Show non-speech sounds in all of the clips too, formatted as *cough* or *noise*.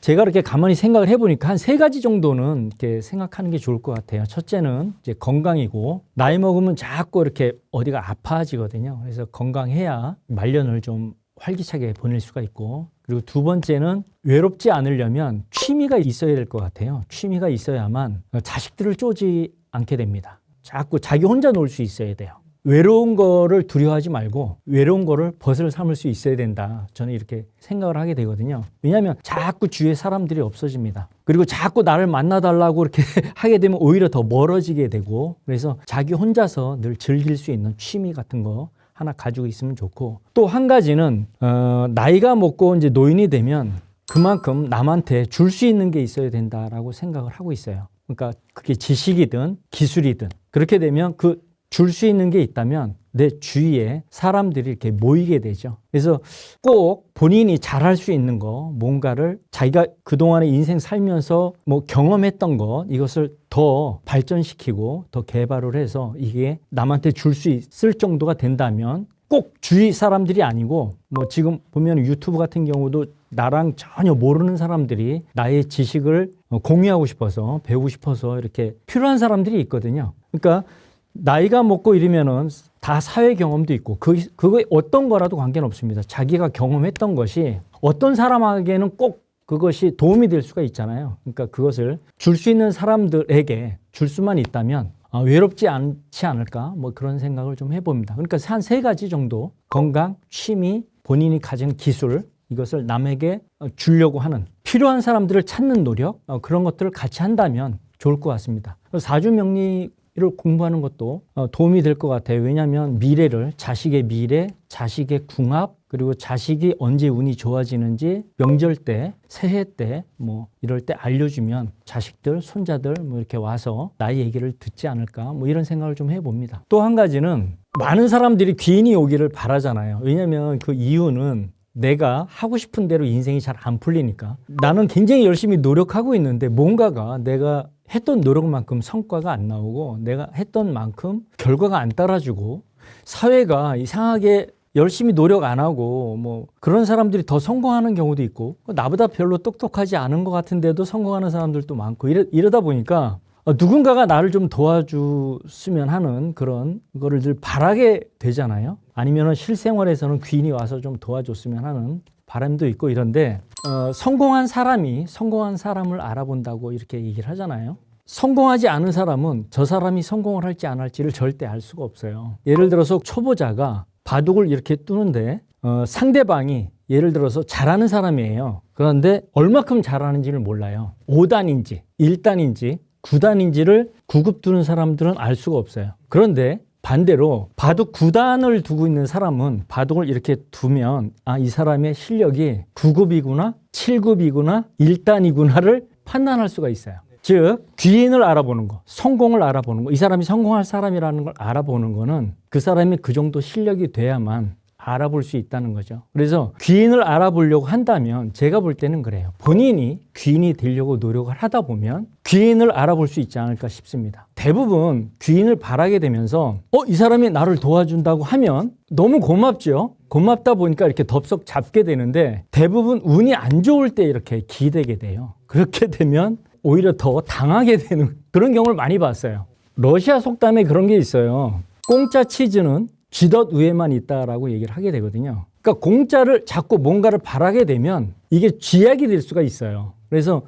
제가 이렇게 가만히 생각을 해보니까 한 세 가지 정도는 이렇게 생각하는 게 좋을 것 같아요. 첫째는 이제 건강이고 나이 먹으면 자꾸 이렇게 어디가 아파지거든요. 그래서 건강해야 말년을 좀 활기차게 보낼 수가 있고 그리고 두 번째는 외롭지 않으려면 취미가 있어야 될 것 같아요. 취미가 있어야만 자식들을 쪼지 않게 됩니다. 자꾸 자기 혼자 놀 수 있어야 돼요. 외로운 거를 두려워하지 말고 외로운 거를 벗을 삼을 수 있어야 된다. 저는 이렇게 생각을 하게 되거든요. 왜냐하면 자꾸 주위에 사람들이 없어집니다. 그리고 자꾸 나를 만나달라고 이렇게 *laughs* 하게 되면 오히려 더 멀어지게 되고 그래서 자기 혼자서 늘 즐길 수 있는 취미 같은 거 하나 가지고 있으면 좋고 또 한 가지는 어, 나이가 먹고 이제 노인이 되면 그만큼 남한테 줄 수 있는 게 있어야 된다라고 생각을 하고 있어요. 그러니까 그게 지식이든 기술이든 그렇게 되면 그 줄 수 있는 게 있다면 내 주위에 사람들이 이렇게 모이게 되죠. 그래서 꼭 본인이 잘할 수 있는 거, 뭔가를 자기가 그동안의 인생 살면서 뭐 경험했던 것, 이것을 더 발전시키고 더 개발을 해서 이게 남한테 줄 수 있을 정도가 된다면 꼭 주위 사람들이 아니고 뭐 지금 보면 유튜브 같은 경우도 나랑 전혀 모르는 사람들이 나의 지식을 어, 공유하고 싶어서 배우고 싶어서 이렇게 필요한 사람들이 있거든요. 그러니까 나이가 먹고 이러면은 다 사회 경험도 있고 그 그거 어떤 거라도 관계는 없습니다. 자기가 경험했던 것이 어떤 사람에게는 꼭 그것이 도움이 될 수가 있잖아요. 그러니까 그것을 줄 수 있는 사람들에게 줄 수만 있다면 아, 외롭지 않지 않을까 뭐 그런 생각을 좀 해봅니다. 그러니까 한 세 가지 정도 건강, 취미, 본인이 가진 기술 이것을 남에게 어, 주려고 하는 필요한 사람들을 찾는 노력 어, 그런 것들을 같이 한다면 좋을 것 같습니다. 사주 명리 를 공부하는 것도 어, 도움이 될 것 같아요. 왜냐하면 미래를 자식의 미래, 자식의 궁합 그리고 자식이 언제 운이 좋아지는지 명절 때, 새해 때 뭐 이럴 때 알려주면 자식들, 손자들 뭐 이렇게 와서 나의 얘기를 듣지 않을까 뭐 이런 생각을 좀 해봅니다. 또 한 가지는 많은 사람들이 귀인이 오기를 바라잖아요. 왜냐하면 그 이유는 내가 하고 싶은 대로 인생이 잘 안 풀리니까. 나는 굉장히 열심히 노력하고 있는데 뭔가가 내가 했던 노력만큼 성과가 안 나오고 내가 했던 만큼 결과가 안 따라주고 사회가 이상하게 열심히 노력 안 하고 뭐 그런 사람들이 더 성공하는 경우도 있고 나보다 별로 똑똑하지 않은 것 같은데도 성공하는 사람들도 많고 이러, 이러다 보니까 어, 누군가가 나를 좀 도와줬으면 하는 그런 거를 늘 바라게 되잖아요. 아니면은 실생활에서는 귀인이 와서 좀 도와줬으면 하는 바람도 있고 이런데 어, 성공한 사람이 성공한 사람을 알아본다고 이렇게 얘기를 하잖아요. 성공하지 않은 사람은 저 사람이 성공을 할지 안 할지를 절대 알 수가 없어요. 예를 들어서 초보자가 바둑을 이렇게 뜨는데 어, 상대방이 예를 들어서 잘하는 사람이에요. 그런데 얼마큼 잘하는지를 몰라요. 5단인지 1단인지 9단인지를 구급 두는 사람들은 알 수가 없어요. 그런데 반대로 바둑 9단을 두고 있는 사람은 바둑을 이렇게 두면 아, 이 사람의 실력이 9급이구나, 7급이구나, 1단이구나를 판단할 수가 있어요. 즉, 귀인을 알아보는 거, 성공을 알아보는 거, 이 사람이 성공할 사람이라는 걸 알아보는 거는 그 사람이 그 정도 실력이 돼야만 알아볼 수 있다는 거죠. 그래서 귀인을 알아보려고 한다면 제가 볼 때는 그래요. 본인이 귀인이 되려고 노력을 하다 보면 귀인을 알아볼 수 있지 않을까 싶습니다. 대부분 귀인을 바라게 되면서 어, 이 사람이 나를 도와준다고 하면 너무 고맙죠. 고맙다 보니까 이렇게 덥석 잡게 되는데 대부분 운이 안 좋을 때 이렇게 기대게 돼요. 그렇게 되면 오히려 더 당하게 되는 그런 경우를 많이 봤어요. 러시아 속담에 그런 게 있어요. 공짜 치즈는 쥐덫 위에만 있다라고 얘기를 하게 되거든요. 그러니까 공짜를 자꾸 뭔가를 바라게 되면 이게 쥐약이 될 수가 있어요. 그래서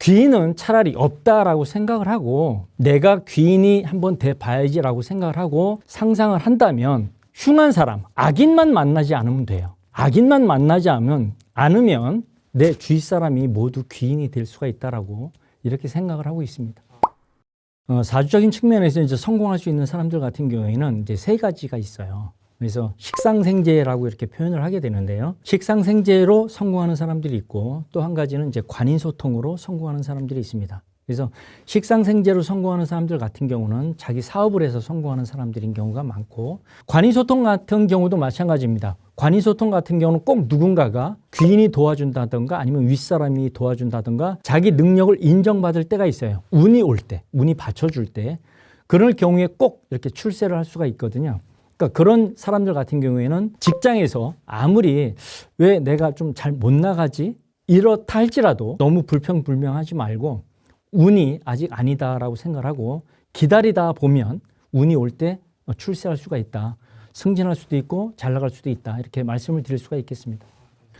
귀인은 차라리 없다라고 생각을 하고 내가 귀인이 한번 돼 봐야지라고 생각을 하고 상상을 한다면 흉한 사람, 악인만 만나지 않으면 돼요. 악인만 만나지 않으면, 않으면 내 주위 사람이 모두 귀인이 될 수가 있다라고 이렇게 생각을 하고 있습니다. 어, 사주적인 측면에서 이제 성공할 수 있는 사람들 같은 경우에는 이제 세 가지가 있어요. 그래서 식상생재라고 이렇게 표현을 하게 되는데요. 식상생재로 성공하는 사람들이 있고 또 한 가지는 이제 관인소통으로 성공하는 사람들이 있습니다. 그래서 식상생재로 성공하는 사람들 같은 경우는 자기 사업을 해서 성공하는 사람들인 경우가 많고 관인소통 같은 경우도 마찬가지입니다. 관인소통 같은 경우는 꼭 누군가가 귀인이 도와준다든가 아니면 윗사람이 도와준다든가 자기 능력을 인정받을 때가 있어요. 운이 올 때, 운이 받쳐줄 때. 그럴 경우에 꼭 이렇게 출세를 할 수가 있거든요. 그러니까 그런 사람들 같은 경우에는 직장에서 아무리 왜 내가 좀 잘 못 나가지? 이렇다 할지라도 너무 불평불명하지 말고 운이 아직 아니다라고 생각하고 기다리다 보면 운이 올 때 출세할 수가 있다. 승진할 수도 있고 잘 나갈 수도 있다. 이렇게 말씀을 드릴 수가 있겠습니다.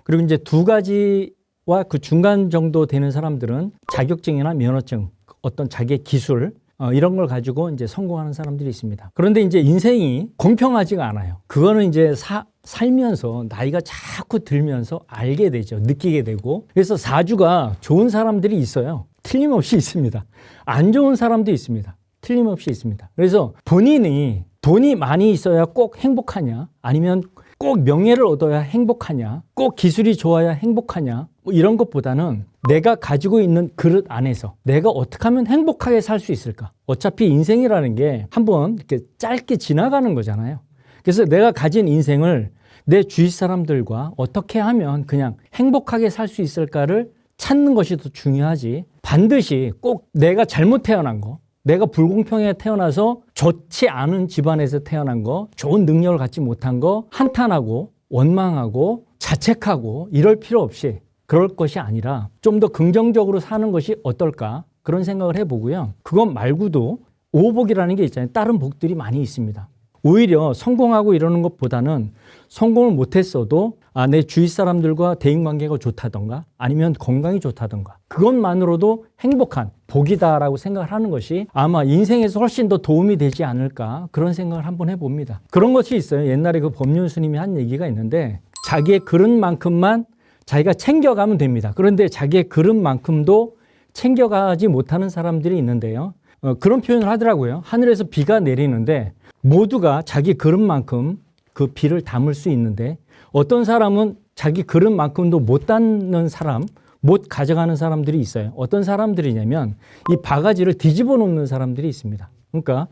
그리고 이제 두 가지와 그 중간 정도 되는 사람들은 자격증이나 면허증, 어떤 자기의 기술 어, 이런 걸 가지고 이제 성공하는 사람들이 있습니다. 그런데 이제 인생이 공평하지가 않아요. 그거는 이제 사, 살면서 나이가 자꾸 들면서 알게 되죠. 느끼게 되고. 그래서 사주가 좋은 사람들이 있어요. 틀림없이 있습니다. 안 좋은 사람도 있습니다. 틀림없이 있습니다. 그래서 본인이 돈이 많이 있어야 꼭 행복하냐? 아니면 꼭 명예를 얻어야 행복하냐? 꼭 기술이 좋아야 행복하냐? 뭐 이런 것보다는 내가 가지고 있는 그릇 안에서 내가 어떻게 하면 행복하게 살 수 있을까? 어차피 인생이라는 게 한번 이렇게 짧게 지나가는 거잖아요. 그래서 내가 가진 인생을 내 주위 사람들과 어떻게 하면 그냥 행복하게 살 수 있을까를 찾는 것이 더 중요하지. 반드시 꼭 내가 잘못 태어난 거, 내가 불공평하게 태어나서 좋지 않은 집안에서 태어난 거, 좋은 능력을 갖지 못한 거, 한탄하고 원망하고 자책하고 이럴 필요 없이 그럴 것이 아니라 좀 더 긍정적으로 사는 것이 어떨까 그런 생각을 해보고요. 그것 말고도 오복이라는 게 있잖아요. 다른 복들이 많이 있습니다. 오히려 성공하고 이러는 것보다는 성공을 못했어도 아, 내 주위 사람들과 대인 관계가 좋다던가 아니면 건강이 좋다던가 그것만으로도 행복한 복이다라고 생각을 하는 것이 아마 인생에서 훨씬 더 도움이 되지 않을까 그런 생각을 한번 해봅니다. 그런 것이 있어요. 옛날에 그 법륜 스님이 한 얘기가 있는데 자기의 그릇만큼만 자기가 챙겨가면 됩니다. 그런데 자기의 그릇만큼도 챙겨가지 못하는 사람들이 있는데요. 어, 그런 표현을 하더라고요. 하늘에서 비가 내리는데 모두가 자기 그릇만큼 그 비를 담을 수 있는데 어떤 사람은 자기 그릇만큼도 못 담는 사람, 못 가져가는 사람들이 있어요. 어떤 사람들이냐면 이 바가지를 뒤집어 놓는 사람들이 있습니다. 그러니까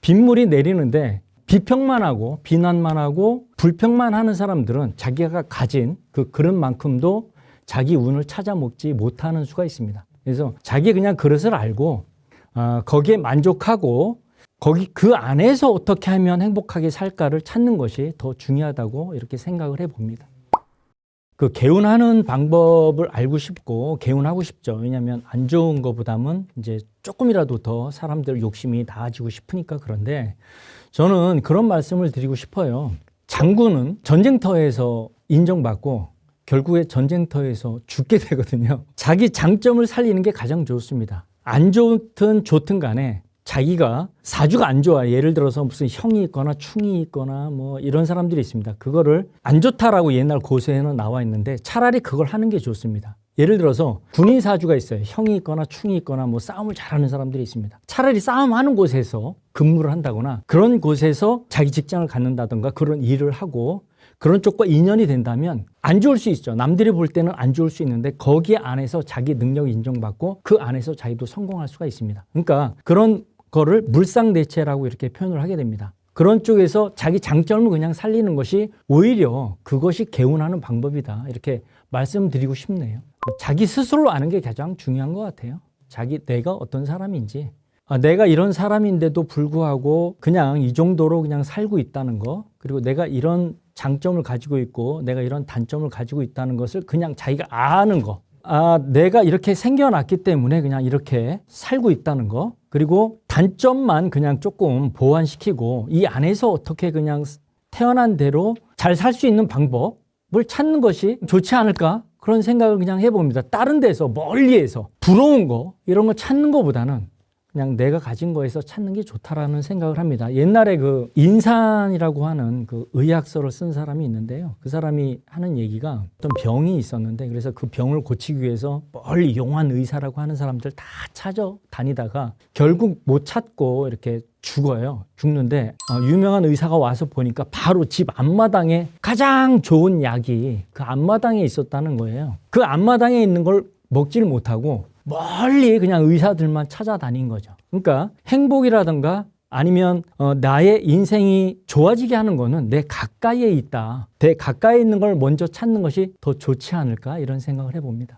빗물이 내리는데 비평만 하고 비난만 하고 불평만 하는 사람들은 자기가 가진 그 그릇만큼도 자기 운을 찾아 먹지 못하는 수가 있습니다. 그래서 자기 그냥 그릇을 알고 어, 거기에 만족하고 거기 그 안에서 어떻게 하면 행복하게 살까를 찾는 것이 더 중요하다고 이렇게 생각을 해봅니다. 그 개운하는 방법을 알고 싶고 개운하고 싶죠. 왜냐하면 안 좋은 것보다는 이제 조금이라도 더 사람들 욕심이 나아지고 싶으니까 그런데 저는 그런 말씀을 드리고 싶어요. 장군은 전쟁터에서 인정받고 결국에 전쟁터에서 죽게 되거든요. 자기 장점을 살리는 게 가장 좋습니다. 안 좋든 좋든 간에 자기가 사주가 안 좋아. 예를 들어서 무슨 형이 있거나 충이 있거나 뭐 이런 사람들이 있습니다. 그거를 안 좋다라고 옛날 고세에는 나와 있는데 차라리 그걸 하는 게 좋습니다. 예를 들어서 군인 사주가 있어요. 형이 있거나 충이 있거나 뭐 싸움을 잘하는 사람들이 있습니다. 차라리 싸움하는 곳에서 근무를 한다거나 그런 곳에서 자기 직장을 갖는다던가 그런 일을 하고 그런 쪽과 인연이 된다면 안 좋을 수 있죠. 남들이 볼 때는 안 좋을 수 있는데 거기 안에서 자기 능력 인정받고 그 안에서 자기도 성공할 수가 있습니다. 그러니까 그런 거를 물상대체라고 이렇게 표현을 하게 됩니다. 그런 쪽에서 자기 장점을 그냥 살리는 것이 오히려 그것이 개운하는 방법이다. 이렇게 말씀드리고 싶네요. 자기 스스로 아는 게 가장 중요한 것 같아요. 자기 내가 어떤 사람인지. 아, 내가 이런 사람인데도 불구하고 그냥 이 정도로 그냥 살고 있다는 거. 그리고 내가 이런 장점을 가지고 있고 내가 이런 단점을 가지고 있다는 것을 그냥 자기가 아는 거. 아, 내가 이렇게 생겨났기 때문에 그냥 이렇게 살고 있다는 거. 그리고 단점만 그냥 조금 보완시키고 이 안에서 어떻게 그냥 태어난 대로 잘 살 수 있는 방법을 찾는 것이 좋지 않을까? 그런 생각을 그냥 해봅니다. 다른 데서 멀리에서 부러운 거 이런 거 찾는 것보다는 그냥 내가 가진 거에서 찾는 게 좋다라는 생각을 합니다. 옛날에 그 인산이라고 하는 그 의학서를 쓴 사람이 있는데요. 그 사람이 하는 얘기가 어떤 병이 있었는데 그래서 그 병을 고치기 위해서 멀리 용한 의사라고 하는 사람들 다 찾아 다니다가 결국 못 찾고 이렇게 죽어요. 죽는데 어, 유명한 의사가 와서 보니까 바로 집 앞마당에 가장 좋은 약이 그 앞마당에 있었다는 거예요. 그 앞마당에 있는 걸 먹지를 못하고 멀리 그냥 의사들만 찾아다닌 거죠. 그러니까 행복이라든가 아니면 어, 나의 인생이 좋아지게 하는 거는 내 가까이에 있다. 내 가까이에 있는 걸 먼저 찾는 것이 더 좋지 않을까 이런 생각을 해봅니다.